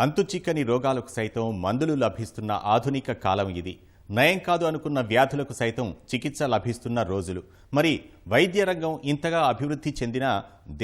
అంతుచిక్కని రోగాలకు సైతం మందులు లభిస్తున్న ఆధునిక కాలం ఇది. నయం కాదు అనుకున్న వ్యాధులకు సైతం చికిత్స లభిస్తున్న రోజులు. మరి వైద్య రంగం ఇంతగా అభివృద్ధి చెందిన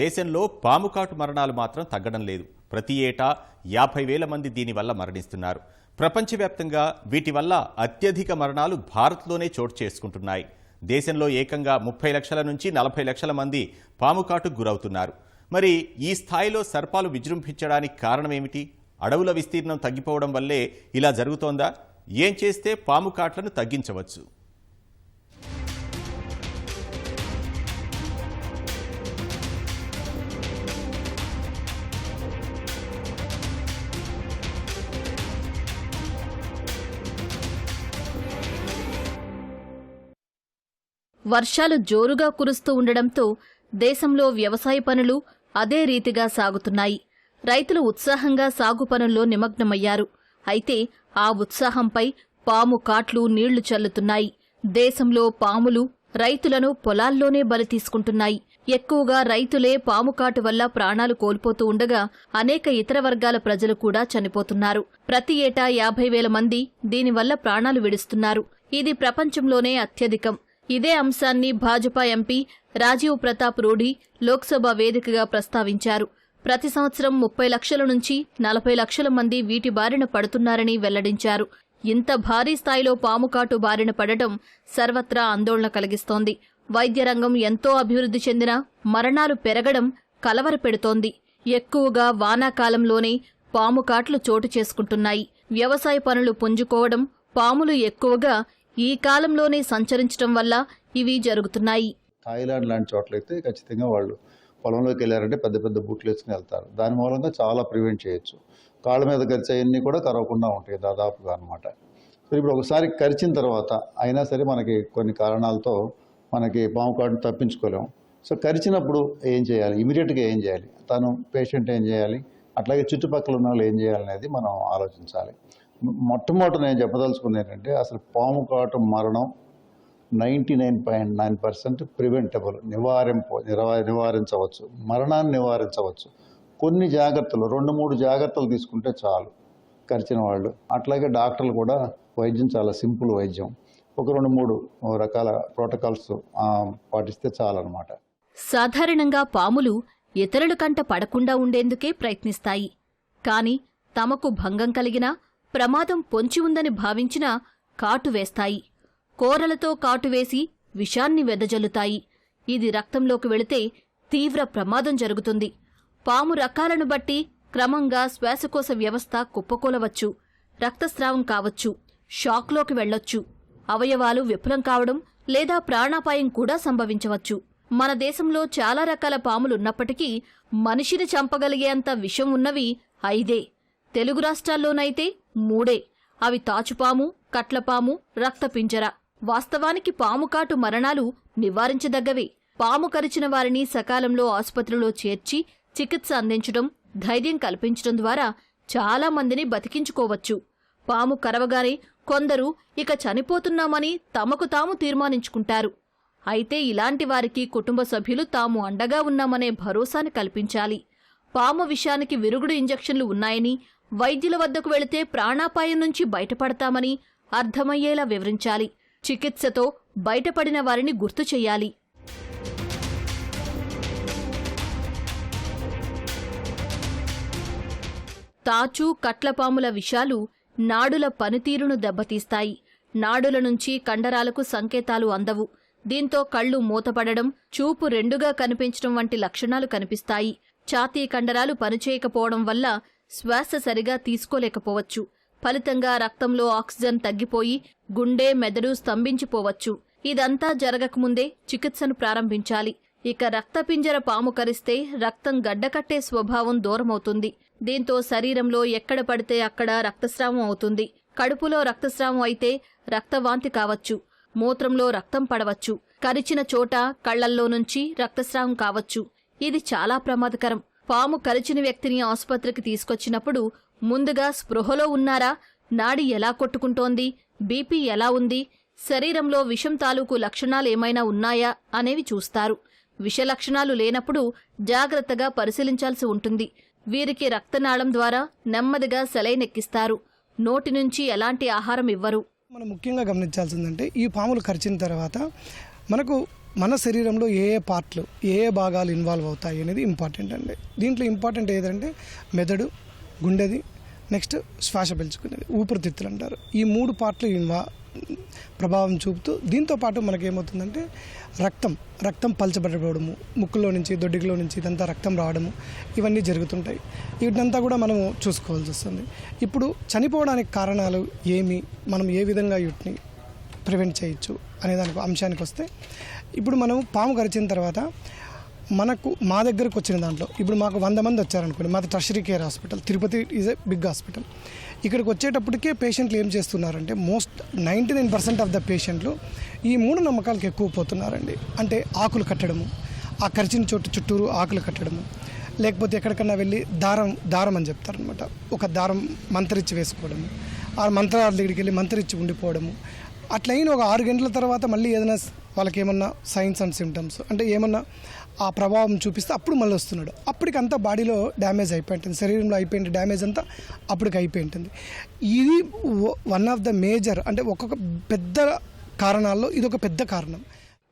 దేశంలో పాముకాటు మరణాలు మాత్రం తగ్గడం లేదు. ప్రతి ఏటా యాభై వేల మంది దీనివల్ల మరణిస్తున్నారు. ప్రపంచవ్యాప్తంగా వీటి వల్ల అత్యధిక మరణాలు భారత్లోనే చోటు చేసుకుంటున్నాయి. దేశంలో ఏకంగా ముప్పై లక్షల నుంచి నలభై లక్షల మంది పాముకాటుకు గురవుతున్నారు. మరి ఈ స్థాయిలో సర్పాలు విజృంభించడానికి కారణమేమిటి అడవుల విస్తీర్ణం తగ్గిపోవడం వల్లే ఇలా జరుగుతోందా? ఏం చేస్తే పాము కాట్లను తగ్గించవచ్చు? వర్షాలు జోరుగా కురుస్తూ ఉండడంతో దేశంలో వ్యవసాయ పనులు అదే రీతిగా సాగుతున్నాయి. రైతులు ఉత్సాహంగా సాగు పనుల్లో నిమగ్నమయ్యారు. అయితే ఆ ఉత్సాహంపై పాము కాట్లు నీళ్ళు చల్లుతున్నాయి. దేశంలో పాములు రైతులను పొలాల్లోనే బలి తీసుకుంటున్నాయి. ఎక్కువగా రైతులే పాము కాటు వల్ల ప్రాణాలు కోల్పోతూ ఉండగా అనేక ఇతర వర్గాల ప్రజలు కూడా చనిపోతున్నారు. ప్రతి ఏటా యాభై వేల మంది దీనివల్ల ప్రాణాలు విడుస్తున్నారు. ఇది ప్రపంచంలోనే అత్యధికం. ఇదే అంశాన్ని భాజపా ఎంపీ రాజీవ్ ప్రతాప్ రూఢి లోక్సభ వేదికగా ప్రస్తావించారు. ప్రతి సంవత్సరం ముప్పై లక్షల నుంచి నలభై లక్షల మంది వీటి బారిన పడుతున్నారని వెల్లడించారు. ఇంత భారీ స్థాయిలో పాముకాటు బారిన పడటం సర్వత్రా ఆందోళన కలిగిస్తోంది. వైద్య రంగం ఎంతో అభివృద్ధి చెందిన మరణాలు పెరగడం కలవరపెడుతోంది ఎక్కువగా వానాకాలంలోనే పాముకాట్లు చోటు చేసుకుంటున్నాయి. వ్యవసాయ పనులు పుంజుకోవడం పాములు ఎక్కువగా ఈ కాలంలోనే సంచరించడం వల్ల ఇవి జరుగుతున్నాయి. థాయిలాండ్ లాంటి చోట్లయితే ఖచ్చితంగా వాళ్ళు పొలంలోకి వెళ్ళారంటే పెద్ద పెద్ద బూట్లు వేసుకుని వెళ్తారు. దాని మూలంగా చాలా ప్రివెంట్ చేయొచ్చు. కాళ్ళ మీద కరిచేయన్నీ కూడా కరవకుండా ఉంటాయి దాదాపుగా అనమాట సో ఇప్పుడు ఒకసారి కరిచిన తర్వాత అయినా సరే మనకి కొన్ని కారణాలతో మనకి పాము కాటును తప్పించుకోలేము. సో కరిచినప్పుడు ఏం చేయాలి? ఇమీడియట్గా ఏం చేయాలి? తను పేషెంట్ ఏం చేయాలి? అట్లాగే చుట్టుపక్కల ఉన్న వాళ్ళు ఏం చేయాలనేది మనం ఆలోచించాలి. మొట్టమొదట నేను చెప్పదలుచుకున్నది ఏంటంటే అసలు పాము కాటు మరణం ninety nine point nine percent preventable. నివారింపు నిరవ- నివారించవచ్చు. మరణాన్ని నివారించవచ్చు. కొన్ని జాగ్రత్తలు రెండు మూడు జాగ్రత్తలు తీసుకుంటే చాలు కరిచిన వాళ్ళు. అట్లాగే డాక్టర్లు కూడా వైద్యం చాలా సింపుల్ వైద్యం. ఒక రెండు మూడు రకాల ప్రోటోకాల్స్ పాటిస్తే చాలన్నమాట. సాధారణంగా పాములు ఇతరుల కంట పడకుండా ఉండేందుకే ప్రయత్నిస్తాయి. కాని తమకు భంగం కలిగినా ప్రమాదం పొంచి ఉందని భావించినా కాటు వేస్తాయి. కోరలతో కాటు వేసి విషాన్ని వెదజల్లుతాయి. ఇది రక్తంలోకి వెళితే తీవ్ర ప్రమాదం జరుగుతుంది. పాము రకాలను బట్టి క్రమంగా శ్వాసకోశ వ్యవస్థ కుప్పకూలవచ్చు. రక్తస్రావం కావచ్చు. షాక్లోకి వెళ్ళొచ్చు అవయవాలు విఫలం కావడం లేదా ప్రాణాపాయం కూడా సంభవించవచ్చు. మన దేశంలో చాలా రకాల పాములున్నప్పటికీ మనిషిని చంపగలిగేంత విషం ఉన్నవి ఐదే. తెలుగు రాష్ట్రాల్లోనైతే మూడే. అవి తాచుపాము కట్లపాము రక్తపింజర. వాస్తవానికి పాము కాటు మరణాలు నివారించదగ్గవే. పాము కరిచిన వారిని సకాలంలో ఆసుపత్రిలో చేర్చి చికిత్స అందించడం ధైర్యం కల్పించడం ద్వారా చాలా మందిని బతికించుకోవచ్చు. పాము కరవగానే కొందరు ఇక చనిపోతున్నామని తమకు తాము తీర్మానించుకుంటారు. అయితే ఇలాంటి వారికి కుటుంబ సభ్యులు తాము అండగా ఉన్నామనే భరోసాని కల్పించాలి. పాము విషానికి విరుగుడు ఇంజెక్షన్లు ఉన్నాయని వైద్యుల వద్దకు వెళితే ప్రాణాపాయం నుంచి బయటపడతామని అర్థమయ్యేలా వివరించాలి. చికిత్సతో బయటపడిన వారిని గుర్తు చేయాలి. తాచు కట్లపాముల విషాలు నాడుల పనితీరును దెబ్బతీస్తాయి. నాడుల నుంచి కండరాలకు సంకేతాలు అందవు. దీంతో కళ్ళు మూతపడడం చూపు రెండుగా కనిపించడం వంటి లక్షణాలు కనిపిస్తాయి. ఛాతీ కండరాలు పనిచేయకపోవడం వల్ల శ్వాస సరిగా తీసుకోలేకపోవచ్చు. ఫలితంగా రక్తంలో ఆక్సిజన్ తగ్గిపోయి గుండె మెదడు స్తంభించిపోవచ్చు. ఇదంతా జరగకముందే చికిత్సను ప్రారంభించాలి. ఇక రక్తపింజర పాము కరిస్తే రక్తం గడ్డకట్టే స్వభావం దూరమవుతుంది. దీంతో శరీరంలో ఎక్కడ పడితే అక్కడ రక్తస్రావం అవుతుంది. కడుపులో రక్తస్రావం అయితే రక్తవాంతి కావచ్చు. మూత్రంలో రక్తం పడవచ్చు. కరిచిన చోట కళ్ళల్లో నుంచి రక్తస్రావం కావచ్చు. ఇది చాలా ప్రమాదకరం. పాము కరిచిన వ్యక్తిని ఆసుపత్రికి తీసుకొచ్చినప్పుడు ముందుగా స్పృహలో ఉన్నారా? నాడి ఎలా కొట్టుకుంటోంది? బీపీ ఎలా ఉంది? శరీరంలో విషం తాలూకు లక్షణాలు ఏమైనా ఉన్నాయా? అనేవి చూస్తారు. విష లక్షణాలు లేనప్పుడు జాగ్రత్తగా పరిశీలించాల్సి ఉంటుంది. వీరికి రక్తనాళం ద్వారా నెమ్మదిగా సెలైన్ ఎక్కిస్తారు నోటి నుంచి ఎలాంటి ఆహారం ఇవ్వరు. మనం ముఖ్యంగా గమనించాల్సిందంటే ఈ పాములు కరిచిన తర్వాత మనకు మన శరీరంలో ఏ ఏ పార్ట్లు ఏ ఏ భాగాలు ఇన్వాల్వ్ అవుతాయి అనేది ఇంపార్టెంట్ అండి. దీంట్లో ఇంపార్టెంట్ ఏదంటే మెదడు గుండెది నెక్స్ట్ శ్వాస పెంచుకునేది ఊపిరితిత్తులు అంటారు. ఈ మూడు పార్ట్లు ప్రభావం చూపుతూ దీంతో పాటు మనకేమవుతుందంటే రక్తం రక్తం పలచబడబడము ముక్కులో నుంచి దొడ్డికిలో నుంచి ఇదంతా రక్తం రావడము ఇవన్నీ జరుగుతుంటాయి. వీటినంతా కూడా మనము చూసుకోవాల్సి వస్తుంది. ఇప్పుడు చనిపోవడానికి కారణాలు ఏమి మనం ఏ విధంగా వీటిని ప్రివెంట్ చేయొచ్చు అనే దానికి అంశానికి వస్తే ఇప్పుడు మనం పాము కరిచిన తర్వాత మనకు మా దగ్గరకు వచ్చిన దాంట్లో. ఇప్పుడు మాకు వంద మంది వచ్చారనుకోండి మాది tertiary care hospital Tirupati is a big hospital ఇక్కడికి వచ్చేటప్పటికే పేషెంట్లు ఏం చేస్తున్నారంటే most ninety nine percent of the పేషెంట్లు ఈ మూఢ నమ్మకాలకు ఎక్కువ పోతున్నారండి. అంటే ఆకులు కట్టడము ఆ కరిచిన చోటు చుట్టూరు ఆకులు కట్టడము లేకపోతే ఎక్కడికన్నా వెళ్ళి దారం దారం అని చెప్తారనమాట ఒక దారం మంత్రిచ్చి వేసుకోవడము ఆ మంత్రాల దగ్గరికి వెళ్ళి మంత్రిచ్చి ఉండిపోవడము. అట్లయిన ఒక ఆరు గంటల తర్వాత మళ్ళీ ఏదైనా వాళ్ళకి ఏమన్నా సైన్స్ అండ్ సిమ్టమ్స్ అంటే ఏమన్నా ఆ ప్రభావం చూపిస్తే అప్పుడు మళ్ళీ వస్తున్నాడు. అప్పటికంతా బాడీలో డ్యామేజ్ అయిపోయింటుంది. శరీరంలో అయిపోయింది డ్యామేజ్ అంతా అప్పటికి అయిపోయింటుంది. ఇది వన్ ఆఫ్ ద మేజర్ అంటే ఒక్కొక్క పెద్ద కారణాల్లో ఇది ఒక పెద్ద కారణం.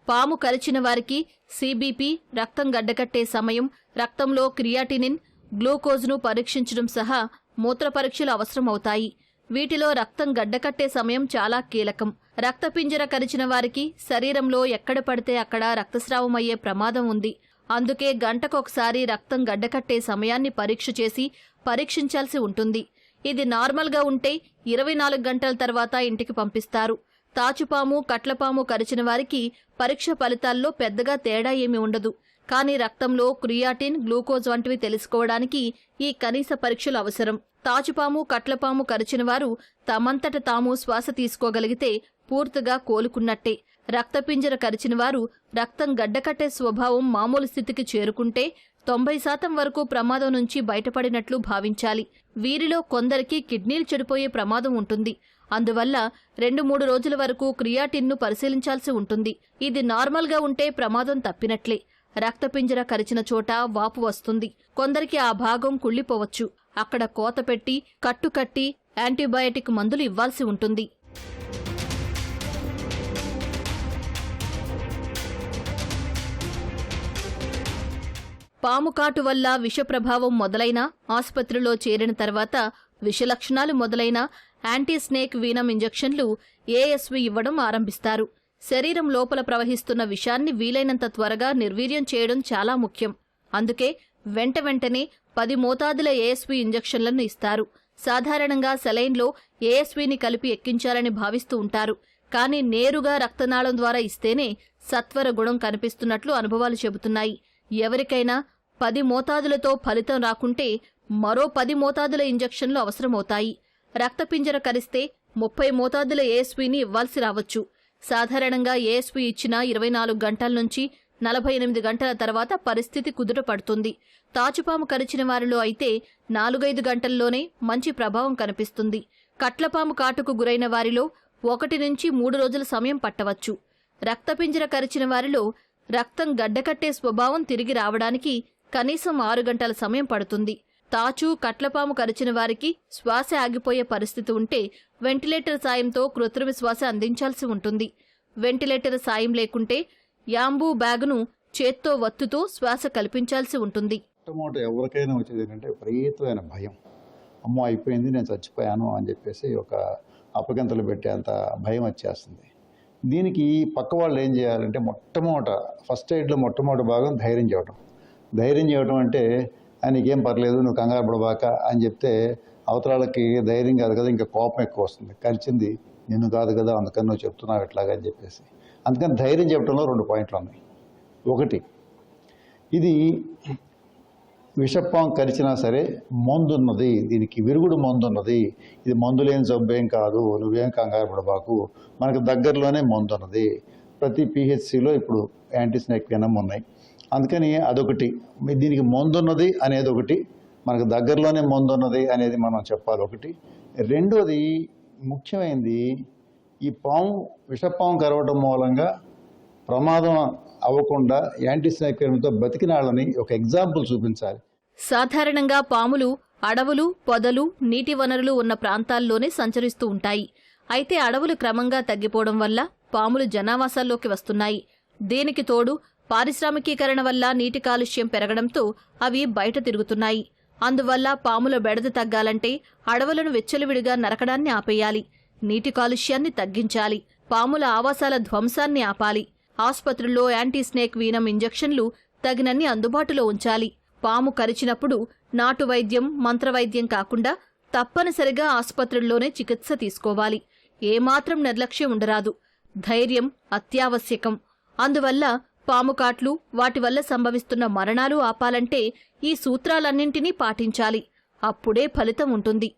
పాము కరిచిన వారికి సిబిపి రక్తం గడ్డకట్టే సమయం రక్తంలో క్రియాటినిన్ గ్లూకోజ్ను పరీక్షించడం సహా మూత్ర పరీక్షలు అవసరమవుతాయి. వీటిలో రక్తం గడ్డకట్టే సమయం చాలా కీలకం. రక్తపింజర కరిచిన వారికి శరీరంలో ఎక్కడ పడితే అక్కడ రక్తస్రావం అయ్యే ప్రమాదం ఉంది. అందుకే గంటకొకసారి రక్తం గడ్డకట్టే సమయాన్ని పరీక్ష చేసి పరీక్షించాల్సి ఉంటుంది. ఇది నార్మల్గా ఉంటే ఇరవై నాలుగు గంటల తర్వాత ఇంటికి పంపిస్తారు. తాచుపాము కట్లపాము కరిచిన వారికి పరీక్ష ఫలితాల్లో పెద్దగా తేడా ఏమీ ఉండదు. కానీ రక్తంలో క్రియాటిన్ గ్లూకోజ్ వంటివి తెలుసుకోవడానికి ఈ కనీస పరీక్షలు అవసరం. తాచుపాము కట్లపాము కరిచిన వారు తమంతట తాము శ్వాస తీసుకోగలిగితే పూర్తిగా కోలుకున్నట్టే. రక్తపింజర కరిచిన వారు రక్తం గడ్డకట్టే స్వభావం మామూలు స్థితికి చేరుకుంటే తొంభై శాతం వరకు ప్రమాదం నుంచి బయటపడినట్లు భావించాలి. వీరిలో కొందరికి కిడ్నీలు చెడిపోయే ప్రమాదం ఉంటుంది. అందువల్ల రెండు మూడు రోజుల వరకు క్రియాటిన్ను పరిశీలించాల్సి ఉంటుంది. ఇది నార్మల్గా ఉంటే ప్రమాదం తప్పినట్లే. రక్తపింజర కరిచిన చోట వాపు వస్తుంది. కొందరికి ఆ భాగం కుళ్ళిపోవచ్చు. అక్కడ కోత పెట్టి కట్టుకట్టి యాంటీబయాటిక్ మందులు ఇవ్వాల్సి ఉంటుంది. పాము కాటు వల్ల విష ప్రభావం మొదలైన ఆసుపత్రిలో చేరిన తర్వాత విషలక్షణాలు మొదలైన యాంటీ స్నేక్ వీనం ఇంజెక్షన్లు ఏఎస్వి ఇవ్వడం ఆరంభిస్తారు. శరీరం లోపల ప్రవహిస్తున్న విషాన్ని వీలైనంత త్వరగా నిర్వీర్యం చేయడం చాలా ముఖ్యం. అందుకే వెంట వెంటనే పది మోతాదుల ఏఎస్వి ఇంజెక్షన్లను ఇస్తారు. సాధారణంగా సెలైన్లో ఏఎస్విని కలిపి ఎక్కించాలని భావిస్తూ ఉంటారు. కానీ నేరుగా రక్తనాళం ద్వారా ఇస్తేనే సత్వర గుణం కనిపిస్తున్నట్లు అనుభవాలు చెబుతున్నాయి. ఎవరికైనా పది మోతాదులతో ఫలితం రాకుంటే మరో పది మోతాదుల ఇంజెక్షన్లు అవసరమవుతాయి. రక్తపింజర కరిస్తే ముప్పై మోతాదుల ఏఎస్వీని ఇవ్వాల్సి రావచ్చు. సాధారణంగా ఏఎస్పి ఇచ్చిన ఇరవై నాలుగు గంటల నుంచి నలభై ఎనిమిది గంటల తర్వాత పరిస్థితి కుదుట పడుతుంది. తాచుపాము కరిచిన వారిలో అయితే నాలుగైదు గంటల్లోనే మంచి ప్రభావం కనిపిస్తుంది. కట్లపాము కాటుకు గురైన వారిలో ఒకటి నుంచి మూడు రోజుల సమయం పట్టవచ్చు. రక్తపింజర కరిచిన వారిలో రక్తం గడ్డకట్టే స్వభావం తిరిగి రావడానికి కనీసం ఆరు గంటల సమయం పడుతుంది. తాచు కట్లపాము కరిచిన వారికి శ్వాస ఆగిపోయే పరిస్థితి ఉంటే వెంటిలేటర్ సాయంతో కృత్రిమ శ్వాస అందించాల్సి ఉంటుంది. వెంటిలేటర్ సాయం లేకుంటే యాంబూ బ్యాగును చేత్తో వత్తుతో శ్వాస కల్పించాల్సి ఉంటుంది. మొట్టమొదటి ఎవరికైనా వచ్చేది ఏంటంటే విపరీతమైన భయం. అమ్మో అయిపోయింది నేను చచ్చిపోయాను అని చెప్పేసి ఒక అపగంతలు పెట్టేంత భయం వచ్చేస్తుంది. దీనికి పక్క వాళ్ళు ఏం చేయాలంటే మొట్టమొదట ఫస్ట్ ఎయిడ్లో మొట్టమొదటి భాగం ధైర్యం చేయడం ధైర్యం చేయడం అంటే "ఆ, నీకేం పర్లేదు నువ్వు కంగారు పడబాక అని చెప్తే అవతరాలకి ధైర్యం కాదు కదా ఇంకా కోపం ఎక్కువ వస్తుంది. కలిసింది నిన్ను కాదు కదా అందుకని నువ్వు చెప్తున్నావు ఎట్లాగా అని చెప్పేసి. అందుకని ధైర్యం చెప్పడంలో రెండు పాయింట్లు ఉన్నాయి. ఒకటి ఇది విషపాం కరిచినా సరే మందున్నది దీనికి విరుగుడు మందున్నది. ఇది మందు లేని జబ్బేం కాదు నువ్వేం కంగారు పడబాకు. మనకు దగ్గరలోనే మందున్నది. ప్రతి పిహెచ్సిలో ఇప్పుడు యాంటీ స్నేక్ వెనం ఉన్నాయి. అందుకని అదొకటి. దీనికి మందున్నది అనేది ఒకటి. మనకు దగ్గరలోనే మందున్నది అనేది మనం చెప్పాలి ఒకటి. రెండోది ముఖ్యమైనది ఈ పాము విషపాము కరవడం మూలంగా ప్రమాదం అవ్వకుండా యాంటీ బతికిన వాళ్ళని ఒక ఎగ్జాంపుల్ చూపించాలి. సాధారణంగా పాములు అడవులు పొదలు నీటి వనరులు ఉన్న ప్రాంతాల్లోనే సంచరిస్తూ ఉంటాయి. అయితే అడవులు క్రమంగా తగ్గిపోవడం వల్ల పాములు జనావాసాల్లోకి వస్తున్నాయి. దీనికి తోడు పారిశ్రామికీకరణ వల్ల నీటి కాలుష్యం పెరగడంతో అవి బయట తిరుగుతున్నాయి. అందువల్ల పాముల బెడద తగ్గాలంటే అడవులను వెచ్చలివిడిగా నరకడాన్ని ఆపేయాలి. నీటి కాలుష్యాన్ని తగ్గించాలి. పాముల ఆవాసాల ధ్వంసాన్ని ఆపాలి. ఆసుపత్రుల్లో యాంటీ స్నేక్ వీనం ఇంజెక్షన్లు తగినన్ని అందుబాటులో ఉంచాలి. పాము కరిచినప్పుడు నాటు వైద్యం మంత్రవైద్యం కాకుండా తప్పనిసరిగా ఆసుపత్రుల్లోనే చికిత్స తీసుకోవాలి. ఏమాత్రం నిర్లక్ష్యం ఉండరాదు. ధైర్యం అత్యావశ్యకం. అందువల్ల పాము కాట్లు వాటి వల్ల సంభవిస్తున్న మరణాలు ఆపాలంటే ఈ సూత్రాలన్నింటినీ పాటించాలి. అప్పుడే ఫలితం ఉంటుంది.